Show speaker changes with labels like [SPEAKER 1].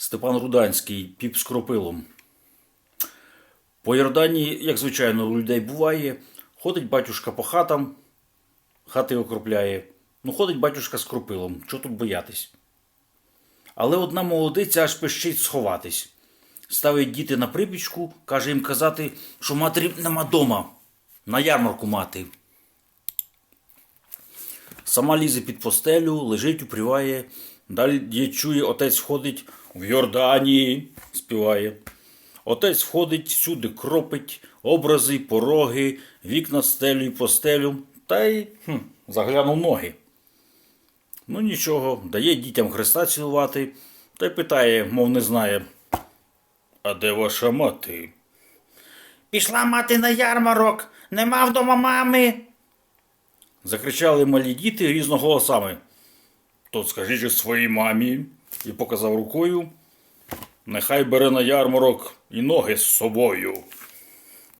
[SPEAKER 1] Степан Руданський, піп з кропилом. По Йорданії, як звичайно, у людей буває, ходить батюшка по хатам, хати окропляє. Ну, ходить батюшка з кропилом. Чого тут боятись? Але одна молодиця аж пищить сховатись. Ставить діти на припічку, каже їм казати, що матері нема дома, на ярмарку мати. Сама лізе під постелю, лежить, упріває. Далі чує, отець входить в Йорданії, співає. Отець входить, всюди кропить, образи, пороги, вікна стелю і постелю, та й хм, заглянув ноги. Ну нічого, дає дітям Христа цілувати, та й питає, мов не знає. А де ваша мати? Пішла мати на ярмарок, нема вдома мами. Закричали малі діти різноголосами. То скажіть своїй мамі і показав рукою. Нехай бере на ярмарок і ноги з собою.